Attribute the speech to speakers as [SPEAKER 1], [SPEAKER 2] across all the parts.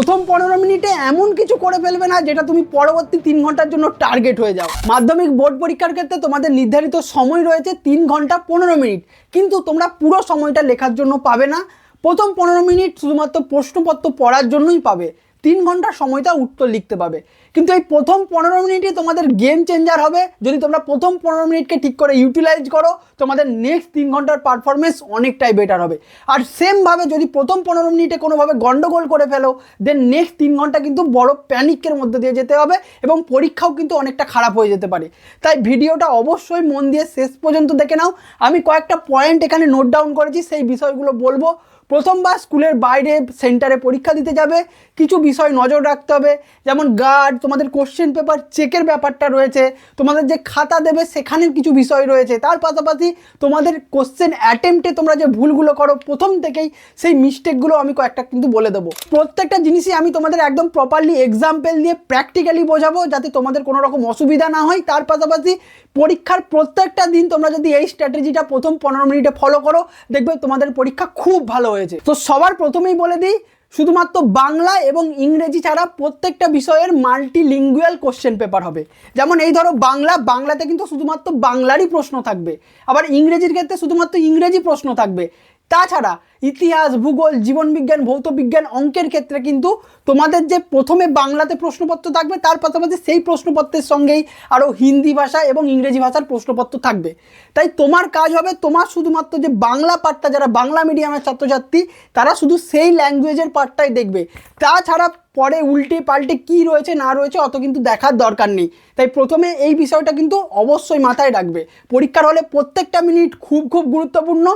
[SPEAKER 1] প্রথম পনেরো মিনিটে এমন কিছু করে ফেলবে না যেটা তুমি পরবর্তী তিন ঘণ্টার জন্য টার্গেট হয়ে যাও। মাধ্যমিক বোর্ড পরীক্ষার ক্ষেত্রে তোমাদের নির্ধারিত সময় রয়েছে তিন ঘণ্টা পনেরো মিনিট। কিন্তু তোমরা পুরো সময়টা লেখার জন্য পাবে না। প্রথম পনেরো মিনিট শুধুমাত্র প্রশ্নপত্র পড়ার জন্যই পাবে। তিন ঘণ্টা সময়টা উত্তর লিখতে পাবে। কিন্তু এই প্রথম পনেরো মিনিটে তোমাদের গেম চেঞ্জার হবে। যদি তোমরা প্রথম পনেরো মিনিটকে ঠিক করে ইউটিলাইজ করো, তোমাদের নেক্সট তিন ঘণ্টার পারফরমেন্স অনেকটাই বেটার হবে। আর সেমভাবে যদি প্রথম পনেরো মিনিটে কোনোভাবে গন্ডগোল করে ফেলো দেন নেক্সট তিন ঘণ্টা কিন্তু বড় প্যানিকের মধ্যে দিয়ে যেতে হবে এবং পরীক্ষাও কিন্তু অনেকটা খারাপ হয়ে যেতে পারে। তাই ভিডিওটা অবশ্যই মন দিয়ে শেষ পর্যন্ত দেখে নাও। আমি কয়েকটা পয়েন্ট এখানে নোট ডাউন করেছি, সেই বিষয়গুলো বলব। প্রথমবার স্কুলের বাইরে সেন্টারে পরীক্ষা দিতে যাবে। কিছু বিষয় নজর রাখতে হবে। যেমন গার্ড তোমাদের কোশ্চেন পেপার চেকের ব্যাপারটা রয়েছে। তোমাদের যে খাতা দেবে সেখানের কিছু বিষয় রয়েছে। তার পাশাপাশি তোমাদের কোশ্চেন অ্যাটেম্পটে তোমরা যে ভুলগুলো করো, প্রথম থেকেই সেই মিস্টেকগুলো আমি কয়েকটা কিন্তু বলে দেবো। প্রত্যেকটা জিনিসই আমি তোমাদের একদম প্রপারলি এক্সাম্পল দিয়ে প্র্যাকটিক্যালি বোঝাবো, যাতে তোমাদের কোনো রকম অসুবিধা না হয়। তার পাশাপাশি পরীক্ষার প্রত্যেকটা দিন তোমরা যদি এই স্ট্র্যাটেজিটা প্রথম পনেরো মিনিটে ফলো করো, দেখবে তোমাদের পরীক্ষা খুব ভালো হয়েছে। তো সবার প্রথমেই বলে দিই, শুধুমাত্র বাংলা এবং ইংরেজি ছাড়া প্রত্যেকটা বিষয়ের মাল্টি লিঙ্গুয়াল কোশ্চেন পেপার হবে। যেমন এই ধরো বাংলা, বাংলাতে কিন্তু শুধুমাত্র বাংলারই প্রশ্ন থাকবে। আবার ইংরেজির ক্ষেত্রে শুধুমাত্র ইংরেজি প্রশ্ন থাকবে। তাছাড়া ইতিহাস, ভূগোল, জীবনবিজ্ঞান ভৌত বিজ্ঞান অঙ্কের ক্ষেত্রে কিন্তু তোমাদের যে প্রথমে বাংলাতে প্রশ্নপত্র থাকবে, তার পাশাপাশি সেই প্রশ্নপত্রের সঙ্গেই আরও হিন্দি ভাষা এবং ইংরেজি ভাষার প্রশ্নপত্র থাকবে। তাই তোমার কাজ হবে তোমার শুধুমাত্র যে বাংলা পাঠটা, যারা বাংলা মিডিয়ামের ছাত্রছাত্রী, তারা শুধু সেই ল্যাঙ্গুয়েজের পাঠটাই দেখবে। তাছাড়া পরে উল্টে পাল্টে কি রয়েছে, না রয়েছে, অত কিন্তু দেখার দরকার নেই। তাই প্রথমে এই বিষয়টা কিন্তু অবশ্যই মাথায় রাখবে। পরীক্ষার হলে প্রত্যেকটা মিনিট খুব খুব গুরুত্বপূর্ণ,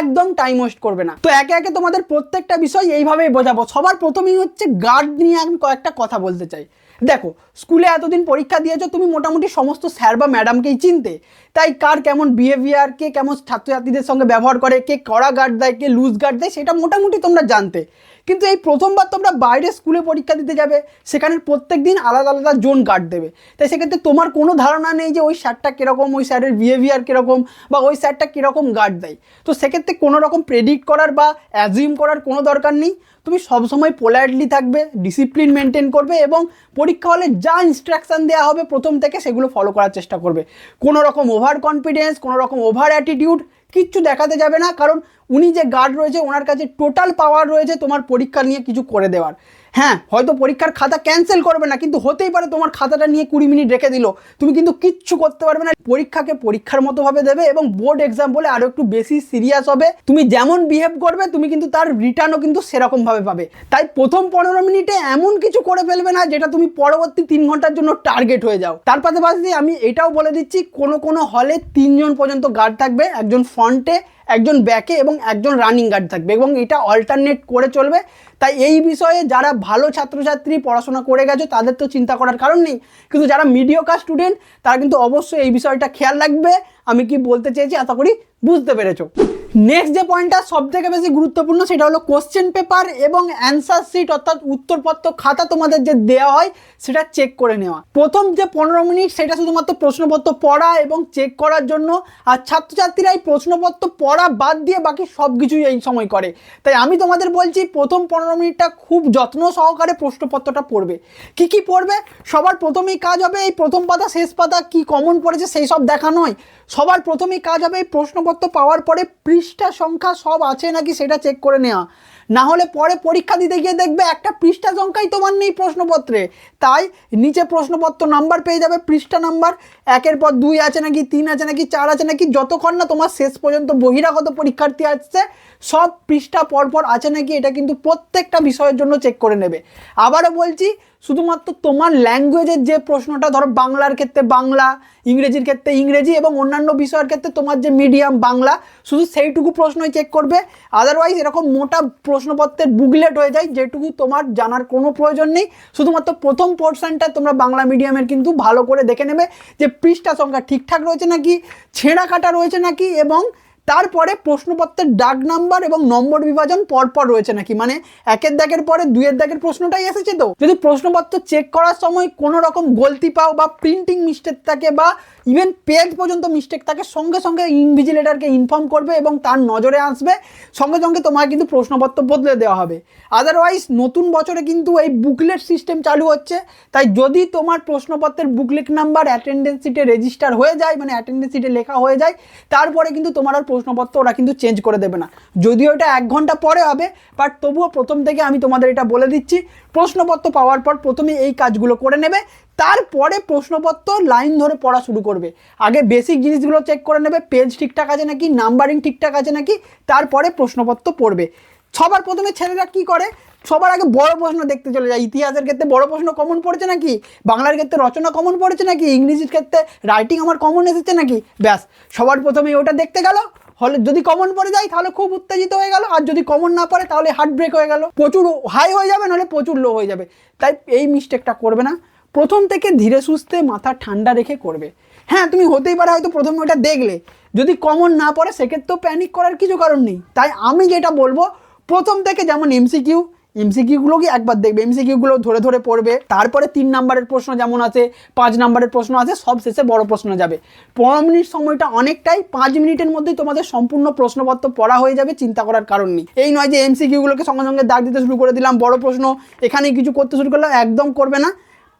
[SPEAKER 1] একদম টাইম ওয়েস্ট করবে না। তো একে একে তোমাদের প্রত্যেকটা বিষয় এইভাবেই বোঝাবো। সবার প্রথমেই হচ্ছে গার্ড নিয়ে আমি কয়েকটা কথা বলতে চাই। দেখো স্কুলে এতদিন পরীক্ষা দিয়েছ, তুমি মোটামুটি সমস্ত স্যার বা ম্যাডামকেই চিনতে। তাই কার কেমন বিহেভিয়ার কে কেমন ছাত্রছাত্রীদের সঙ্গে ব্যবহার করে, কে কড়া গার্ড দেয়, কে লুজ গার্ড দেয়, সেটা মোটামুটি তোমরা জানতে। কিন্তু এই প্রথমবার তোমরা বাইরে স্কুলে পরীক্ষা দিতে যাবে, সেখানে প্রত্যেক দিন আলাদা আলাদা জোন গার্ড দেবে। তাই সেক্ষেত্রে তোমার কোনো ধারণা নেই যে ওই স্যারটা কীরকম, ওই স্যারের বিহেভিয়ার কীরকম বা ওই স্যারটা কীরকম গার্ড দেয়। তো সেক্ষেত্রে কোনো রকম প্রেডিক্ট করার বা অ্যাজিউম করার কোনো দরকার নেই। তুমি সবসময় পোলাইটলি থাকবে ডিসিপ্লিন মেনটেন করবে এবং পরীক্ষা হলে যা ইনস্ট্রাকশান দেওয়া হবে প্রথম থেকে সেগুলো ফলো করার চেষ্টা করবে। কোনো রকম ওভার কনফিডেন্স কোনো রকম ওভার অ্যাটিটিউড কিচ্ছু দেখাতে যাবে না, কারণ উনি যে গার্ড রয়েছে, ওনার কাছে টোটাল পাওয়ার রয়েছে তোমার পরীক্ষা নিয়ে কিছু করে দেওয়ার। হ্যাঁ হয়তো পরীক্ষার খাতা ক্যান্সেল করবে না, কিন্তু হতেই পারে তোমার খাতাটা নিয়ে কুড়ি মিনিট রেখে দিল। তুমি কিন্তু কিচ্ছু করতে পারবে না, পরীক্ষাকে পরীক্ষার মতো ভাবে দেবে এবং বোর্ড এক্সাম বলে আরও একটু বেশি সিরিয়াস হবে। তুমি যেমন বিহেভ করবে, তুমি কিন্তু তার রিটার্নও কিন্তু সেরকমভাবে পাবে। তাই প্রথম পনেরো মিনিটে এমন কিছু করে ফেলবে না, যেটা তুমি পরবর্তী তিন ঘণ্টার জন্য টার্গেট হয়ে যাও। তার পাশাপাশি আমি এটাও বলে দিচ্ছি, কোনো কোনো হলে তিনজন পর্যন্ত গার্ড থাকবে, একজন ফ্রন্টে একজন ব্যাকে এবং একজন রানিং গার্ড থাকবে এবং এটা অল্টারনেট করে চলবে। তাই এই বিষয়ে যারা ভালো ছাত্রছাত্রী পড়াশোনা করে গেছে, তাদের তো চিন্তা করার কারণ নেই। কিন্তু যারা মিডিয়কার স্টুডেন্ট তারা কিন্তু অবশ্যই এই বিষয়টা খেয়াল রাখবে। আমি কি বলতে চেয়েছি আশা করি বুঝতে পেরেছ। নেক্সট যে পয়েন্টটা সব থেকে বেশি গুরুত্বপূর্ণ, সেটা হলো কোশ্চেন পেপার এবং অ্যান্সার শিট অর্থাৎ উত্তরপত্র খাতা তোমাদের যে দেওয়া হয়, সেটা চেক করে নেওয়া। প্রথম যে পনেরো মিনিট, সেটা শুধুমাত্র প্রশ্নপত্র পড়া এবং চেক করার জন্য, আর ছাত্রছাত্রীরা এই প্রশ্নপত্র পড়া বাদ দিয়ে বাকি সব কিছুই এই সময় করে। তাই আমি তোমাদের বলছি, প্রথম পনেরো মিনিটটা খুব যত্ন সহকারে প্রশ্নপত্রটা পড়বে। কি কি পড়বে? সবার প্রথমেই কাজ হবে, এই প্রথম পাতা, শেষ পাতা, কি কমন পড়েছে, সেই সব দেখা নয় সবার প্রথমেই কাজ হবে এই প্রশ্নপত্র পাওয়ার পরে পৃষ্ঠা সংখ্যা সব আছে নাকি সেটা চেক করে নেওয়া। না হলে পরে পরীক্ষা দিতে গিয়ে দেখবে একটা পৃষ্ঠা সংখ্যাই তোমার নেই প্রশ্নপত্রে। তাই নিচে প্রশ্নপত্র নাম্বার পেয়ে যাবে, পৃষ্ঠা নাম্বার একের পর দুই আছে নাকি, তিন আছে নাকি, চার আছে নাকি, যতক্ষণ না তোমার শেষ পর্যন্ত বহিরাগত পরীক্ষার্থী আসছে, সব পৃষ্ঠা পরপর আছে নাকি, এটা কিন্তু প্রত্যেকটা বিষয়ের জন্য চেক করে নেবে। আবারও বলছি শুধুমাত্র তোমার ল্যাঙ্গুয়েজের যে প্রশ্নটা, ধরো বাংলার ক্ষেত্রে বাংলা, ইংরেজির ক্ষেত্রে ইংরেজি এবং অন্যান্য বিষয়ের ক্ষেত্রে তোমার যে মিডিয়াম বাংলা, শুধু সেইটুকু প্রশ্নই চেক করবে। আদারওয়াইজ এরকম মোটা প্রশ্নপত্রের বুকলেট হয়ে যায়, যেটুকু তোমার জানার কোনো প্রয়োজন নেই। শুধুমাত্র প্রথম পোর্শনটা তোমরা বাংলা মিডিয়ামের কিন্তু ভালো করে দেখে নেবে যে পৃষ্ঠা সংখ্যা ঠিকঠাক রয়েছে নাকি, ছেঁড়া কাটা রয়েছে নাকি এবং তারপরে প্রশ্নপত্রের ডাক নাম্বার এবং নম্বর বিভাজন পরপর রয়েছে নাকি? মানে একের দাগের পরে দুইয়ের দাগের প্রশ্নটাই এসেছে তো। যদি প্রশ্নপত্র চেক করার সময় কোনো রকম গলতি পাও বা প্রিন্টিং মিস্টেক থাকে বা ইভেন পেজ পর্যন্ত মিস্টেক থাকে, সঙ্গে সঙ্গে ইনভিজিলেটারকে ইনফর্ম করবে এবং তার নজরে আসবে। সঙ্গে সঙ্গে তোমার কিন্তু প্রশ্নপত্র বদলে দেওয়া হবে। আদারওয়াইজ নতুন বছরে কিন্তু এই বুকলেট সিস্টেম চালু হচ্ছে। তাই যদি তোমার প্রশ্নপত্রের বুকলেট নাম্বার অ্যাটেন্ডেন্স সিটে রেজিস্টার হয়ে যায় মানে অ্যাটেন্ডেন্স সিটে লেখা হয়ে যায়, তারপরে কিন্তু তোমার আর প্রশ্নপত্র ওরা কিন্তু চেঞ্জ করে দেবে না। যদিও এটা এক ঘণ্টা পরে হবে বাট তবুও প্রথম থেকে আমি তোমাদের এটা বলে দিচ্ছি, প্রশ্নপত্র পাওয়ার পর প্রথমে এই কাজগুলো করে নেবে, তারপরে প্রশ্নপত্র লাইন ধরে পড়া শুরু করবে। আগে বেসিক জিনিসগুলো চেক করে নেবে পেজ ঠিকঠাক আছে নাকি নাম্বারিং ঠিকঠাক আছে নাকি, তারপরে প্রশ্নপত্র পড়বে। সবার প্রথমে ছেলেরা কি করে? সবার আগে বড় প্রশ্ন দেখতে চলে যায়। ইতিহাসের ক্ষেত্রে বড় প্রশ্ন কমন পড়েছে নাকি? বাংলার ক্ষেত্রে রচনা কমন পড়েছে নাকি? ইংরেজির ক্ষেত্রে রাইটিং আমার কমন এসেছে নাকি? ব্যাস, সবার প্রথমে ওটা দেখতে গেল হলে যদি কমন পড়ে যায়, তাহলে খুব উত্তেজিত হয়ে গেল। আর যদি কমন না পড়ে, তাহলে হার্ট ব্রেক হয়ে গেল। প্রচুর হাই হয়ে যাবে, নাহলে প্রচুর লো হয়ে যাবে। তাই এই মিস্টেকটা করবে না। প্রথম থেকে ধীরে সুস্থে মাথা ঠান্ডা রেখে করবে। হ্যাঁ তুমি হতেই পারে হয়তো প্রথমে ওটা দেখলে। যদি কমন না পড়ে, সেক্ষেত্রেও প্যানিক করার কিছু কারণ নেই। তাই আমি যেটা বলব, প্রথম থেকে যেমন এমসিকিউ এমসিকিউগুলোকে একবার দেখবে এমসিকিউগুলো ধরে ধরে পড়বে। তারপরে তিন নাম্বারের প্রশ্ন যেমন আছে, পাঁচ নাম্বারের প্রশ্ন আছে, সব শেষে বড় প্রশ্ন যাবে। পনেরো মিনিট সময়টা অনেকটাই, পাঁচ মিনিটের মধ্যেই তোমাদের সম্পূর্ণ প্রশ্নপত্র পড়া হয়ে যাবে, চিন্তা করার কারণ নেই। এই নয় যে এমসিকিউগুলোকে সঙ্গে সঙ্গে দাগ দিতে শুরু করে দিলাম, বড় প্রশ্ন, এখানেই কিছু করতে শুরু করলাম, একদম করবে না।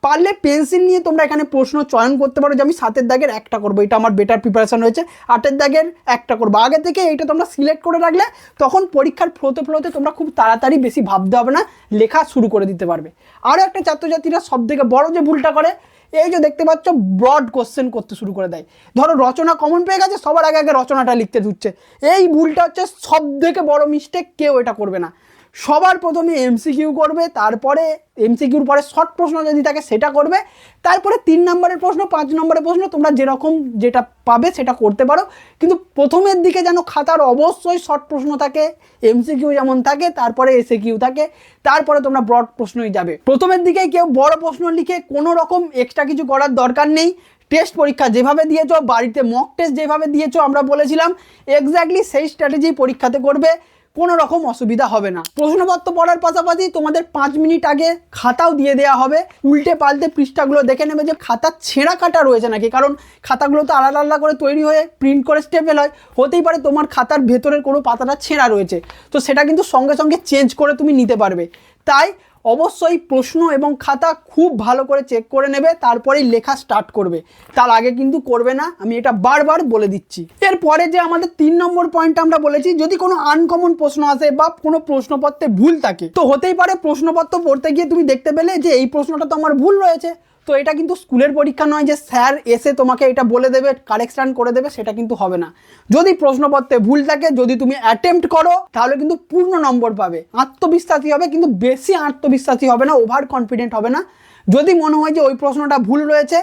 [SPEAKER 1] পারলে পেন্সিল নিয়ে তোমরা এখানে প্রশ্ন চয়ন করতে পারো যে আমি সাতের দাগের একটা করব। এটা আমার বেটার প্রিপারেশন রয়েছে আটের দাগের একটা করব। আগে থেকে এইটা তোমরা সিলেক্ট করে রাখলে তখন পরীক্ষার ফ্লোতে ফ্লোতে তোমরা খুব তাড়াতাড়ি বেশি ভাবতে হবে না, লেখা শুরু করে দিতে পারবে। আরও একটা ছাত্রছাত্রীরা সব থেকে বড় যে ভুলটা করে, এই যে দেখতে পাচ্ছ ব্রড কোশ্চেন করতে শুরু করে দেয়। ধরো রচনা কমন পেয়ে গেছে, সবার আগে আগে রচনাটা লিখতে ধুচ্ছে। এই ভুলটা হচ্ছে সব থেকে বড় মিস্টেক কেউ এটা করবে না। সবার প্রথমে এমসিকিউ করবে, তারপরে এমসিকিউর পরে শর্ট প্রশ্ন যদি থাকে সেটা করবে, তারপরে তিন নম্বরের প্রশ্ন, পাঁচ নম্বরের প্রশ্ন, তোমরা যেরকম যেটা পাবে সেটা করতে পারো। কিন্তু প্রথমের দিকে যেন খাতার অবশ্যই শর্ট প্রশ্ন থাকে এমসিকিউ যেমন থাকে, তারপরে এসে কিউ থাকে, তারপরে তোমরা ব্রড প্রশ্নই যাবে। প্রথমের দিকে কেউ বড় প্রশ্ন লিখে কোনো রকম এক্সট্রা কিছু করার দরকার নেই। টেস্ট পরীক্ষা যেভাবে দিয়েছ, বাড়িতে মক টেস্ট যেভাবে দিয়েছ, আমরা বলেছিলাম এক্স্যাক্টলি সেই স্ট্র্যাটেজি পরীক্ষাতে করবে। কোনো রকম অসুবিধা হবে না। প্রশ্নপত্র পড়ার পাশাপাশি তোমাদের পাঁচ মিনিট আগে খাতাও দিয়ে দেওয়া হবে। উল্টে পাল্টে পৃষ্ঠাগুলো দেখে নেবে যে খাতা ছেঁড়া কাটা রয়েছে নাকি, কারণ খাতাগুলো তো আলাদা আলাদা করে তৈরি হয়ে প্রিন্ট করে স্টেপেল হয়। হতেই পারে তোমার খাতার ভেতরের কোনো পাতাটা ছেঁড়া রয়েছে। তো সেটা কিন্তু সঙ্গে সঙ্গে চেঞ্জ করে তুমি নিতে পারবে। তাই অবশ্যই প্রশ্ন এবং খাতা খুব ভালো করে চেক করে নেবে, তারপরেই লেখা স্টার্ট করবে। তার আগে কিন্তু করবে না, আমি এটা বারবার বলে দিচ্ছি। এরপরে যে আমাদের তিন নম্বর পয়েন্ট আমরা বলেছি, যদি কোনো আনকমন প্রশ্ন আসে বা কোনো প্রশ্নপত্রে ভুল থাকে, তো হতেই পারে প্রশ্নপত্র পড়তে গিয়ে তুমি দেখতে পেলে যে এই প্রশ্নটা তো আমার ভুল রয়েছে। তো এটা কিন্তু স্কুলের পরীক্ষা নয় যে স্যার এসে তোমাকে এটা বলে দেবে কারেকশান করে দেবে, সেটা কিন্তু হবে না। যদি প্রশ্নপত্রে ভুল থাকে, যদি তুমি অ্যাটেম্প্ট করো, তাহলে কিন্তু পূর্ণ নম্বর পাবে। আত্মবিশ্বাসী হবে, কিন্তু বেশি আত্মবিশ্বাসী হবে না ওভার কনফিডেন্ট হবে না। যদি মনে হয় যে ওই প্রশ্নটা ভুল রয়েছে,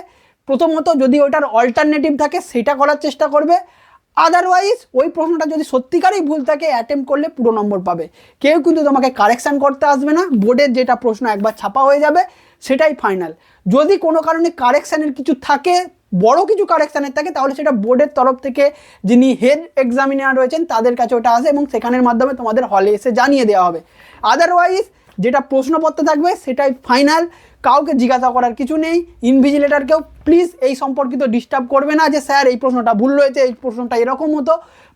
[SPEAKER 1] প্রথমত যদি ওইটার অল্টারনেটিভ থাকে, সেটা করার চেষ্টা করবে। আদারওয়াইজ ওই প্রশ্নটা যদি সত্যিকারই ভুল থাকে অ্যাটেম্প করলে পুরো নম্বর পাবে। কেউ কিন্তু তোমাকে কারেকশান করতে আসবে না। বোর্ডের যেটা প্রশ্ন একবার ছাপা হয়ে যাবে সেটাই ফাইনাল যদি কোনো কারণে কারেকশানের কিছু থাকে, বড় কিছু কারেকশানের থাকে, তাহলে সেটা বোর্ডের তরফ থেকে যিনি হেড এক্সামিনার রয়েছেন, তাদের কাছে ওটা আসে এবং সেখানের মাধ্যমে তোমাদের হলে এসে জানিয়ে দেওয়া হবে। আদারওয়াইজ যেটা প্রশ্নপত্র থাকবে, সেটাই ফাইনাল কাউকে জিজ্ঞাসা করার কিছু নেই। ইনভিজিলেটারকেও প্লিজ এই সম্পর্কিত ডিস্টার্ব করবে না যে, স্যার, এই প্রশ্নটা ভুল রয়েছে এই প্রশ্নটা এরকম হতো।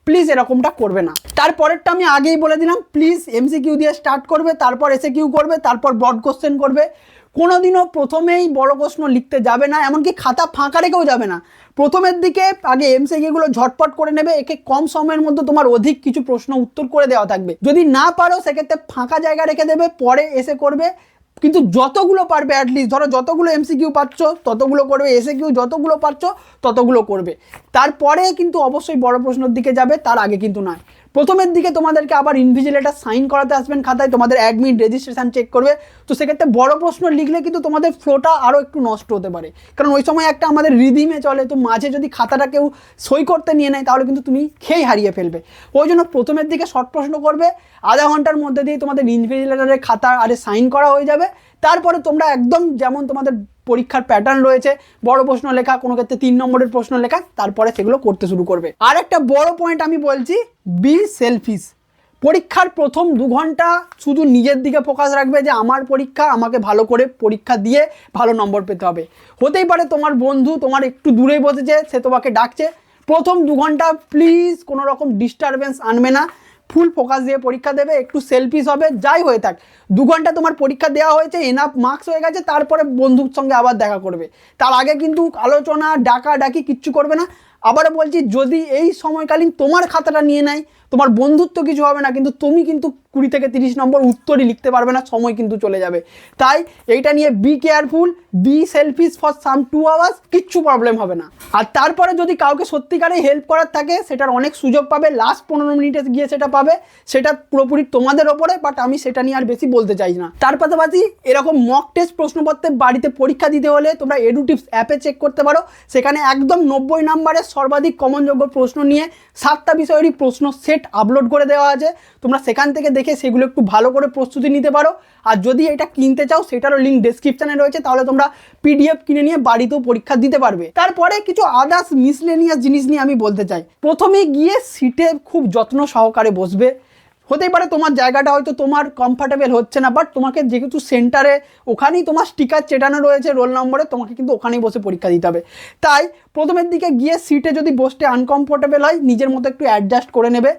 [SPEAKER 1] প্লিজ এরকমটা করবে না। তারপরেরটা আমি আগেই বলে দিলাম প্লিজ এমসিকিউ দিয়ে স্টার্ট করবে, তারপর এসে কিউ করবে, তারপর ব্রড কোশ্চেন করবে। কোনোদিনও প্রথমেই বড় প্রশ্ন লিখতে যাবে না, এমনকি খাতা ফাঁকা রেখেও যাবে না। প্রথমের দিকে আগে এমসিকিউগুলো ঝটপট করে নেবে, একে কম সময়ের মধ্যে তোমার অধিক কিছু প্রশ্ন উত্তর করে দেওয়া থাকবে। যদি না পারো, সেক্ষেত্রে ফাঁকা জায়গা রেখে দেবে, পরে এসে করবে। কিন্তু যতগুলো পারবে অ্যাটলিস্ট ধরো যতগুলো এমসিকিউ পাচ্ছ, ততগুলো করবে এসে কিউ যতগুলো পাচ্ছ, ততগুলো করবে। তারপরে কিন্তু অবশ্যই বড় প্রশ্নের দিকে যাবে, তার আগে কিন্তু নয়। প্রথমের দিকে তোমাদেরকে আবার ইনভিজিলেটার সাইন করাতে আসবেন খাতায়, তোমাদের অ্যাডমিট রেজিস্ট্রেশন চেক করবে। তো সেক্ষেত্রে বড় প্রশ্ন লিখলে কিন্তু তোমাদের ফ্লোটা আরও একটু নষ্ট হতে পারে। কারণ ওই সময় একটা আমাদের রিদিমে চলে, তো মাঝে যদি খাতাটা কেউ সই করতে নিয়ে নেয়, তাহলে কিন্তু তুমি খেয়ে হারিয়ে ফেলবে। ওই জন্য প্রথমের দিকে শর্ট প্রশ্ন করবে, আধা ঘণ্টার মধ্যে দিয়ে তোমাদের ইনভিজিলেটারের খাতা আরে সাইন করা হয়ে যাবে। তারপরে তোমরা একদম যেমন তোমাদের পরীক্ষার প্যাটার্ন রয়েছে, বড় প্রশ্ন লেখা, কোনো ক্ষেত্রে তিন নম্বরের প্রশ্ন লেখা, তারপরে সেগুলো করতে শুরু করবে। আর একটা বড় পয়েন্ট আমি বলছি বি সেলফিস পরীক্ষার প্রথম দু ঘণ্টা শুধু নিজের দিকে ফোকাস রাখবে যে আমার পরীক্ষা, আমাকে ভালো করে পরীক্ষা দিয়ে ভালো নম্বর পেতে হবে। হতেই পারে তোমার বন্ধু তোমার একটু দূরে বসেছে, সে তোমাকে ডাকছে। প্রথম দু ঘণ্টা প্লিজ কোনো রকম ডিস্টারবেন্স আনবে না। ফুল ফোকাস দিয়ে পরীক্ষা দেবে, একটু সেলফিস হবে, যাই হয়ে থাক। দু ঘণ্টা তোমার পরীক্ষা দেওয়া হয়েছে এনাফ মার্কস হয়ে গেছে, তারপরে বন্ধুর সঙ্গে আবার দেখা করবে। তার আগে কিন্তু আলোচনা ডাকা ডাকি কিচ্ছু করবে না। আবারও বলছি, যদি এই সময়কালীন তোমার খাতাটা নিয়ে নেয় তোমার বন্ধুত্ব কিছু হবে না, কিন্তু তুমি কিন্তু কুড়ি থেকে তিরিশ নম্বর উত্তরই লিখতে পারবে না, সময় কিন্তু চলে যাবে। তাই এইটা নিয়ে be careful be selfish for some two hours কিচ্ছু প্রবলেম হবে না। আর তারপরে যদি কাউকে সত্যিকারে হেল্প করার থাকে, সেটার অনেক সুযোগ পাবে লাস্ট পনেরো মিনিটে গিয়ে সেটা পাবে, সেটা পুরোপুরি তোমাদের ওপরে বাট আমি সেটা নিয়ে আর বেশি বলতে চাই না। তার পাশাপাশি এরকম মক টেস্ট প্রশ্নপত্রে বাড়িতে পরীক্ষা দিতে হলে তোমরা এডুটিভস অ্যাপে চেক করতে পারো। সেখানে একদম নব্বই নম্বরের সর্বাধিক কমনযোগ্য প্রশ্ন নিয়ে সাতটা বিষয়েরই প্রশ্ন সেট আপলোড করে দেওয়া আছে। তোমরা সেখান থেকে দেখে সেগুলো একটু ভালো করে প্রস্তুতি নিতে পারো। আর যদি এটা কিনতে চাও, সেটারও লিঙ্ক ডেসক্রিপশানে রয়েছে, তাহলে তোমরা পিডিএফ কিনে নিয়ে বাড়িতেও পরীক্ষা দিতে পারবে। তারপরে কিছু আদার্স মিসলেনিয়াস জিনিস নিয়ে আমি বলতে চাই। প্রথমে গিয়ে সিটে খুব যত্ন সহকারে বসবে। হতেই পারে তোমার জায়গাটা হয়তো তোমার কমফর্টেবল হচ্ছে না বাট তোমাকে যেহেতু সেন্টারে ওখানেই তোমার স্টিকার চেটানো রয়েছে রোল নম্বরে তোমাকে কিন্তু ওখানেই বসে পরীক্ষা দিতে হবে। তাই প্রথমের দিকে গিয়ে সিটে যদি বসতে আনকমফোর্টেবল হয়, নিজের মতো একটু অ্যাডজাস্ট করে নেবে।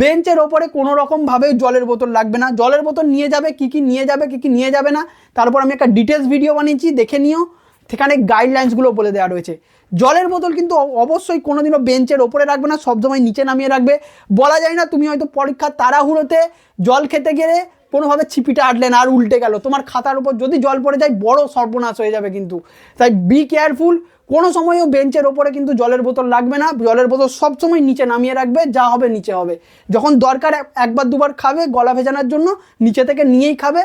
[SPEAKER 1] বেঞ্চের ওপরে কোনো রকমভাবে জলের বোতল লাগবে না। জলের বোতল নিয়ে যাবে, কী কী নিয়ে যাবে, কী কী নিয়ে যাবে না। তারপর আমি একটা ডিটেলস ভিডিও বানিয়েছি, দেখে নিও। সেখানে গাইডলাইন্সগুলো বলে দেওয়া রয়েছে। জলের বোতল কিন্তু অবশ্যই কোনোদিনও বেঞ্চের ওপরে রাখবে না সবসময় নিচে নামিয়ে রাখবে। বলা যায় না তুমি হয়তো পরীক্ষার তাড়াহুড়োতে জল খেতে গেলে কোনোভাবে ছিপিটা আটলে না আর উল্টে গেল। তোমার খাতার উপর যদি জল পড়ে যায়, বড় সর্বনাশ হয়ে যাবে কিন্তু। তাই বি কেয়ারফুল কোনো সময়ও বেঞ্চের ওপরে কিন্তু জলের বোতল লাগবে না। জলের বোতল সবসময় নিচে নামিয়ে রাখবে, যা হবে নিচে হবে। যখন দরকার একবার দুবার খাবে গলা ভেজানোর জন্য, নিচে থেকে নিয়েই খাবে।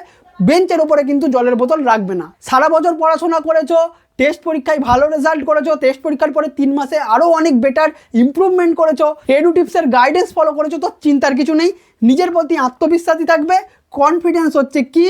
[SPEAKER 1] বেঞ্চের ওপরে কিন্তু জলের বোতল রাখবে না। সারা বছর পড়াশোনা করেছ টেস্ট পরীক্ষায় ভালো রেজাল্ট করেছ টেস্ট পরীক্ষার পরে তিন মাসে আরও অনেক বেটার ইমপ্রুভমেন্ট করেছ এডু টিপসের গাইডেন্স ফলো করেছ, তো চিন্তার কিছু নেই। নিজের প্রতি আত্মবিশ্বাসী থাকবে। কনফিডেন্স হচ্ছে কি?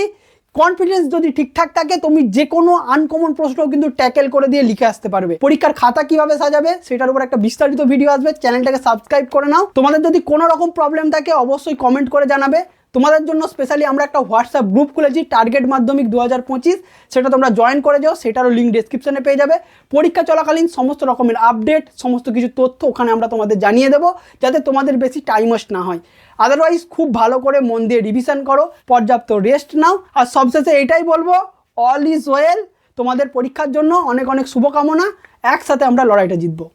[SPEAKER 1] কনফিডেন্স যদি ঠিকঠাক থাকে, তুমি যে কোনো আনকমন প্রশ্ন কিন্তু ট্যাকেল করে দিয়ে লিখে আসতে পারবে। পরীক্ষার খাতা কীভাবে সাজাবে, সেটার উপর একটা বিস্তারিত ভিডিও আসবে। চ্যানেলটাকে সাবস্ক্রাইব করে নাও। তোমাদের যদি কোনো রকম প্রবলেম থাকে, অবশ্যই কমেন্ট করে জানাবে। তোমাদের জন্য স্পেশালি আমরা একটা হোয়াটসঅ্যাপ গ্রুপ খুলেছি টার্গেট মাধ্যমিক দু হাজার পঁচিশ। সেটা তোমরা জয়েন করে যাও, সেটারও লিঙ্ক ডেসক্রিপশনে পেয়ে যাবে। পরীক্ষা চলাকালীন সমস্ত রকমের আপডেট সমস্ত কিছু তথ্য ওখানে আমরা তোমাদের জানিয়ে দেবো, যাতে তোমাদের বেশি টাইম ওয়েস্ট না হয়। আদারওয়াইজ খুব ভালো করে মন দিয়ে রিভিশন করো, পর্যাপ্ত রেস্ট নাও। আর সবশেষে এটাই বলব অল ইজ ওয়েল তোমাদের পরীক্ষার জন্য অনেক অনেক শুভকামনা। একসাথে আমরা লড়াইটা জিতবো।